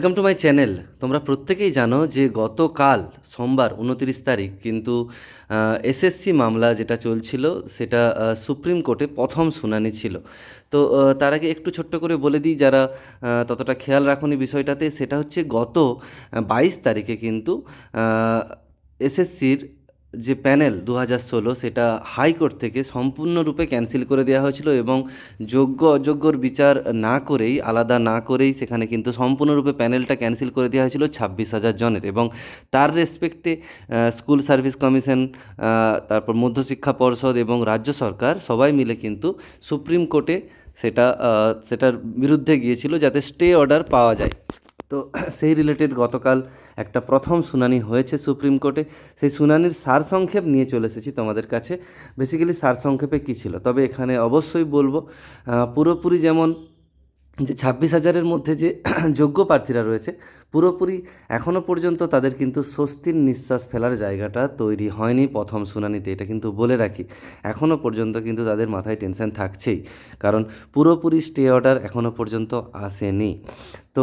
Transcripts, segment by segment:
Welcome to my channel তোমরা প্রত্যেকেই জানো যে গতকাল সোমবার উনতিরিশ তারিখ কিন্তু এসএসসি মামলা যেটা চলছিল সেটা সুপ্রিম কোর্টে প্রথম শুনানি ছিল। তো তার আগে একটু ছোট্ট করে বলে দিই যারা ততটা খেয়াল রাখুনি বিষয়টাতে, সেটা হচ্ছে গত বাইশ তারিখে কিন্তু এসএসসির যে প্যানেল দু হাজার ষোলো সেটা হাইকোর্ট থেকে সম্পূর্ণরূপে ক্যান্সেল করে দেওয়া হয়েছিল এবং যোগ্য অযোগ্যর বিচার না করেই, আলাদা না করেই সেখানে কিন্তু সম্পূর্ণরূপে প্যানেলটা ক্যান্সেল করে দেওয়া হয়েছিল ছাব্বিশ হাজার জনের এবং তার রেসপেক্টে স্কুল সার্ভিস কমিশন তারপর মধ্যশিক্ষা পর্ষদ এবং রাজ্য সরকার সবাই মিলে কিন্তু সুপ্রিম কোর্টে সেটা সেটার বিরুদ্ধে গিয়েছিল যাতে স্টে অর্ডার পাওয়া যায়। তো সেই রিলেটেড গতকাল একটা প্রথম শুনানি হয়েছে সুপ্রিম কোর্টে। সেই শুনানির সারসংক্ষেপ নিয়ে চলে এসেছি তোমাদের কাছে। বেসিক্যালি সারসংক্ষেপে কী ছিল? তবে এখানে অবশ্যই বলব পুরোপুরি যেমন যে ছাব্বিশ হাজারের মধ্যে যে যোগ্য প্রার্থীরা রয়েছে, পুরোপুরি এখনও পর্যন্ত তাদের কিন্তু স্বস্তির নিঃশ্বাস ফেলার জায়গাটা তৈরি হয়নি প্রথম শুনানিতে, এটা কিন্তু বলে রাখি। এখনও পর্যন্ত কিন্তু তাদের মাথায় টেনশন থাকছেই, কারণ পুরোপুরি স্টে অর্ডার এখনও পর্যন্ত আসেনি। তো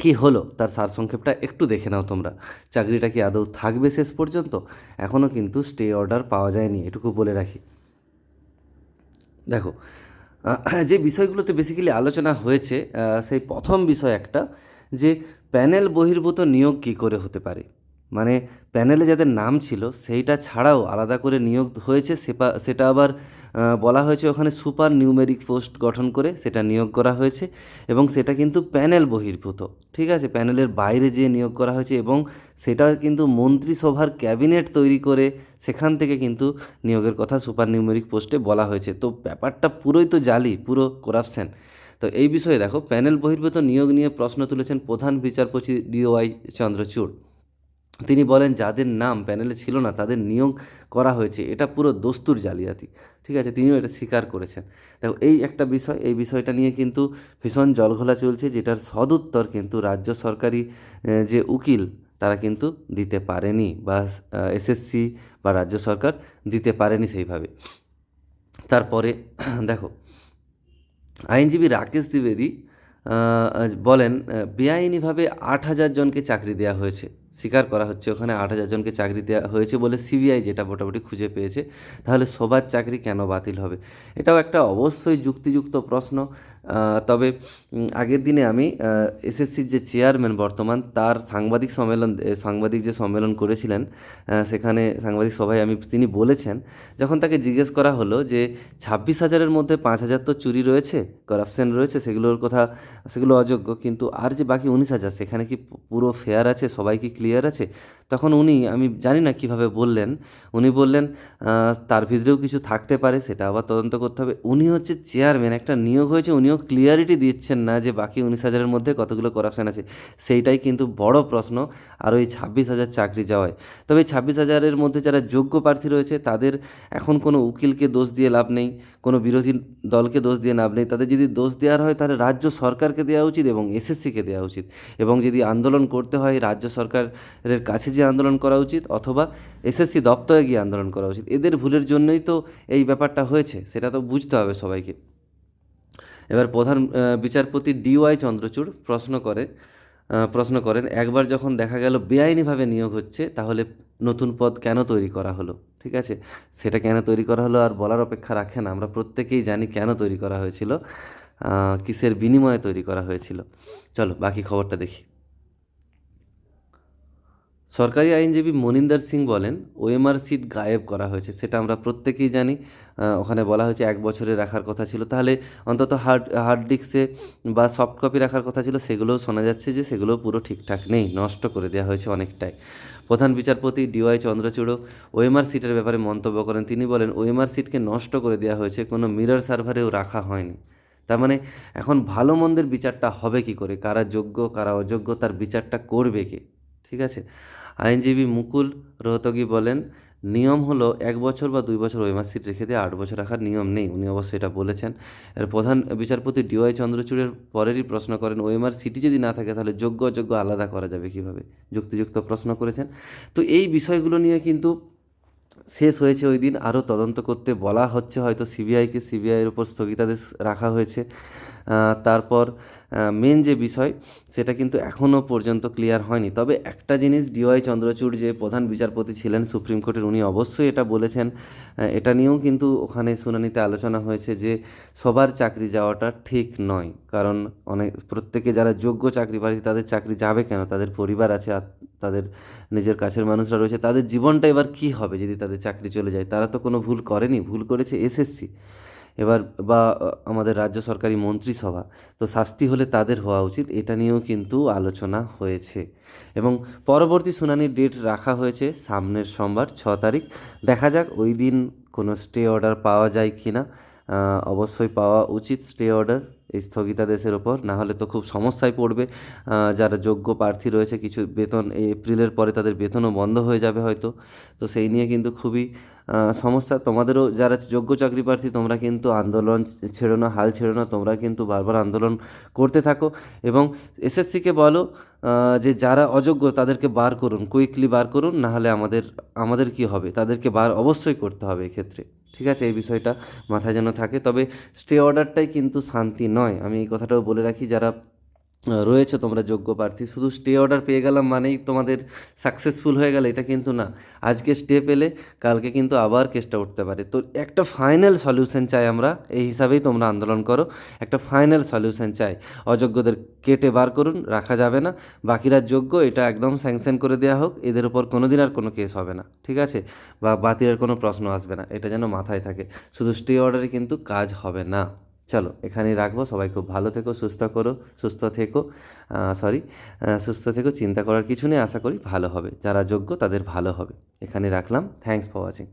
কি হলো? তার সারসংক্ষেপটা একটু দেখে নাও তোমরা। চাকরিটা কি আদৌ থাকবে শেষ পর্যন্ত? এখনও কিন্তু স্টে অর্ডার পাওয়া যায়নি, এটুকু বলে রাখি। দেখো যে বিষয়গুলোতে বেসিক্যালি আলোচনা হয়েছে সেই প্রথম বিষয় একটা, যে প্যানেল বহির্ভূত নিয়োগ কী করে হতে পারে? মানে প্যানেলে যাদের নাম ছিল, সেইটা ছাড়াও আলাদা করে নিয়োগ হয়েছে সেটা আবার বলা হয়েছে ওখানে সুপার নিউমেরিক পোস্ট গঠন করে সেটা নিয়োগ করা হয়েছে এবং সেটা কিন্তু প্যানেল বহির্ভূত, ঠিক আছে? প্যানেলের বাইরে যেয়ে নিয়োগ করা হয়েছে এবং সেটা কিন্তু মন্ত্রিসভার ক্যাবিনেট তৈরি করে সেখান থেকে কিন্তু নিয়োগের কথা সুপার নিউমেরিক পোস্টে বলা হয়েছে। তো ব্যাপারটা পুরোই তো জালি, পুরো করাপশন। তো এই বিষয়ে দেখো, প্যানেল বহির্ভূত নিয়োগ নিয়ে প্রশ্ন তুলেছেন প্রধান বিচারপতি ডিওয়াই চন্দ্রচূড়। তিনি বলেন, যাদের নাম প্যানেলে ছিল না, তাদের নিয়োগ করা হয়েছে। এটা পুরো দস্তুর জালিয়াতি। ঠিক আছে, তিনিও এটা স্বীকার করেছেন। দেখো, এই একটা বিষয়, এই বিষয়টা নিয়ে কিন্তু ভীষণ জলঘোলা চলছে, যেটার সদুত্তর কিন্তু রাজ্য সরকারি যে উকিল, তারা কিন্তু দিতে পারেনি বা এসএসসি বা রাজ্য সরকার দিতে পারেনি সেইভাবে। তারপরে, দেখো, আইনজীবী রাকেশ দ্বিবেদী বলেন বেআইনিভাবে আট হাজার জনকে চাকরি দেওয়া হয়েছে। স্বীকার করা হচ্ছে। ওখানে আট হাজার জনকে চাকরি দেওয়া হয়েছে বলে সিবিআই যেটা মোটামুটি খুঁজে পেয়েছে। তাহলে সবার চাকরি কেন বাতিল হবে? এটাও একটা অবশ্যই যুক্তিযুক্ত প্রশ্ন। তবে আগের দিনে আমি এসএসসির যে চেয়ারম্যান বর্তমান, তার সাংবাদিক সম্মেলন সাংবাদিক যে সম্মেলন করেছিলেন সেখানে সাংবাদিক সভায় আমি, তিনি বলেছেন, যখন তাকে জিজ্ঞেস করা হলো যে, ছাব্বিশ হাজারের মধ্যে পাঁচ হাজার তো চুরি রয়েছে করাপশন রয়েছে, সেগুলোর কথা, সেগুলো অযোগ্য, কিন্তু আর যে বাকি উনিশ হাজার, সেখানে কি পুরো ফেয়ার আছে, সবাই কি ক্লিয়ার আছে? তখন উনি, আমি জানি না কীভাবে বললেন, উনি বললেন তার ভিতরেও কিছু থাকতে পারে, সেটা আবার তদন্ত করতে হবে। উনি হচ্ছে চেয়ারম্যান একটা নিয়োগ হয়েছে উনিও ক্লিয়ারিটি দিচ্ছেন না যে বাকি উনিশ হাজারের মধ্যে কতগুলো করাপশন আছে, সেইটাই কিন্তু বড় প্রশ্ন আর ওই ছাব্বিশ হাজার চাকরি যাওয়ায়। তবে ছাব্বিশ হাজারের মধ্যে যারা যোগ্য প্রার্থী রয়েছে, তাদের এখন কোনো উকিলকে দোষ দিয়ে লাভ নেই, কোনো বিরোধী দলকে দোষ দিয়ে লাভ নেই। তাদের যদি দোষ দেওয়ার হয়, তাহলে রাজ্য সরকারকে দেওয়া উচিত এবং এসএসসিকে দেওয়া উচিত। এবং যদি আন্দোলন করতে হয়, রাজ্য সরকারের কাছে যে আন্দোলন করা উচিত অথবা এসএসসি দপ্তরে গিয়ে আন্দোলন করা উচিত। এদের ভুলের জন্যই তো এই ব্যাপারটা হয়েছে, সেটা তো বুঝতে হবে সবাইকে। এবার প্রধান বিচারপতি ডিওয়াই চন্দ্রচূড় প্রশ্ন করে প্রশ্ন করেন, একবার যখন দেখা গেল বেআইনিভাবে নিয়োগ হচ্ছে, তাহলে নতুন পদ কেন তৈরি করা হলো? ঠিক আছে? সেটা কেন তৈরি করা হলো আর বলার অপেক্ষা রাখে না। আমরা প্রত্যেকেই জানি কেন তৈরি করা হয়েছিল কিসের বিনিময়ে তৈরি করা হয়েছিল। চলো, বাকি খবরটা দেখি। সরকারি আইনজীবী মনিন্দর সিং বলেন ওএমআর সিট গায়েব করা হয়েছে, সেটা আমরা প্রত্যেকেই জানি। ওখানে বলা হয়েছে এক বছরে রাখার কথা ছিল। তাহলে অন্তত হার্ড হার্ড ডিস্কে বা সফট কপি রাখার কথা ছিল, সেগুলোও শোনা যাচ্ছে যে সেগুলো পুরো ঠিকঠাক নেই, নষ্ট করে দেওয়া হয়েছে অনেকটাই। প্রধান বিচারপতি ডিওয়াই চন্দ্রচূড় ওএমআর সিটের ব্যাপারে মন্তব্য করেন। তিনি বলেন ওএমআর সিটকে নষ্ট করে দেওয়া হয়েছে, কোনো মিরর সার্ভারেও রাখা হয়নি। তার মানে এখন ভালো মন্দের বিচারটা হবে কি করে? কারা যোগ্য, কারা অযোগ্য, তার বিচারটা করবে কে? ঠিক আছে? আইনজীবী মুকুল রোহতগি বলেন, নিয়ম হলো এক বছর বা দুই বছর ওয়েমার সিট রেখে দিয়ে, আট বছর রাখার নিয়ম নেই। উনি অবশ্যই এটা বলেছেন। এর প্রধান বিচারপতি ডিওয়াই চন্দ্রচূড়ের পরেরই প্রশ্ন করেন ওএমআর সিটি যদি না থাকে, তাহলে যোগ্য অযোগ্য আলাদা করা যাবে কীভাবে? যুক্তিযুক্ত প্রশ্ন করেছেন। তো এই বিষয়গুলো নিয়ে কিন্তু শেষ হয়েছে ওই দিন। আরও তদন্ত করতে বলা হচ্ছে, হয়তো সিবিআইকে, সিবিআইয়ের উপর স্থগিতাদেশ রাখা হয়েছে। তারপর মেন যে বিষয়, সেটা কিন্তু এখনও পর্যন্ত ক্লিয়ার হয়নি। তবে একটা জিনিস ডিওয়াই চন্দ্রচূড় যে প্রধান বিচারপতি ছিলেন সুপ্রিম কোর্টের, উনি অবশ্যই এটা বলেছেন। এটা নিয়েও কিন্তু ওখানে শুনানিতে আলোচনা হয়েছে যে সবার চাকরি যাওয়াটা ঠিক নয়। কারণ অনেক, প্রত্যেকে যারা যোগ্য চাকরি প্রার্থী তাদের চাকরি যাবে কেন? তাদের পরিবার আছে তাদের নিজের কাছের মানুষরা রয়েছে। তাদের জীবনটা এবার কী হবে যদি তাদের চাকরি চলে যায়? তারা তো কোনো ভুল করেনি। ভুল করেছে এসএসসি এবার বা আমাদের রাজ্য সরকারি মন্ত্রিসভা তো শাস্তি হলে তাদের হওয়া উচিত, এটা নিয়েও কিন্তু আলোচনা হয়েছে। এবং পরবর্তী শুনানির ডেট রাখা হয়েছে সামনের সোমবার, ছ তারিখ। দেখা যাক ওই দিন কোনো স্টে অর্ডার পাওয়া যায় কি না। অবশ্যই পাওয়া উচিত স্টে অর্ডার এই স্থগিতাদেশের ওপর। না হলে তো খুব সমস্যায় পড়বে। যারা যোগ্য প্রার্থী রয়েছে, কিছু বেতন, এপ্রিলের পরে তাদের বেতনও বন্ধ হয়ে যাবে হয়তো। তো সেই নিয়ে কিন্তু খুবই সমস্যা। তোমাদেরও যারা যোগ্য চাকরি প্রার্থী, তোমরা কিন্তু আন্দোলন ছেড়ো না, হাল ছেড়ো না, তোমরা কিন্তু বারবার আন্দোলন করতে থাকো। এবং এসএসসিকে বলো যে যারা অযোগ্য, তাদেরকে বার করুন, কুইকলি বার করুন, না হলে আমাদের আমাদের কি হবে? তাদেরকে বার অবশ্যই করতে হবে এক্ষেত্রে। ঠিক আছে? এই বিষয়টা মাথায় যেন থাকে। তবে স্টে অর্ডারটাই কিন্তু শান্তি নয়। আমি এই কথাটাও বলে রাখি, যারা রয়েছে, তোমরা যোগ্য প্রার্থী। শুধু স্টে অর্ডার পেয়ে গেলাম মানেই তোমাদের সাকসেসফুল হয়ে গেলে, এটা কিন্তু না। আজকে স্টে পেলে, কালকে কিন্তু আবার কেসটা উঠতে পারে। তো একটা ফাইনাল সলিউশন চাই আমরা, এই হিসাবেই তোমরা আন্দোলন করো। একটা ফাইনাল সলিউশন চাই। অযোগ্যদের কেটে বার করুন, রাখা যাবে না। বাকিরা যোগ্য, এটা একদম স্যাংশন করে দেওয়া হোক। এদের উপর কোনো দিন আর কোনো কেস হবে না, ঠিক আছে? বা বাতিলের কোনো প্রশ্ন আসবে না, এটা যেন মাথায় থাকে। শুধু স্টে অর্ডারে কিন্তু কাজ হবে না। চলো, এখানেই রাখব। সবাই খুব ভালো থেকো, সুস্থ করো, সুস্থ থেকো। সরি সুস্থ থেকো, চিন্তা করার কিছু নেই। আশা করি ভালো হবে। যারা যোগ্য তাদের ভালো হবে। এখানে রাখলাম। Thanks for watching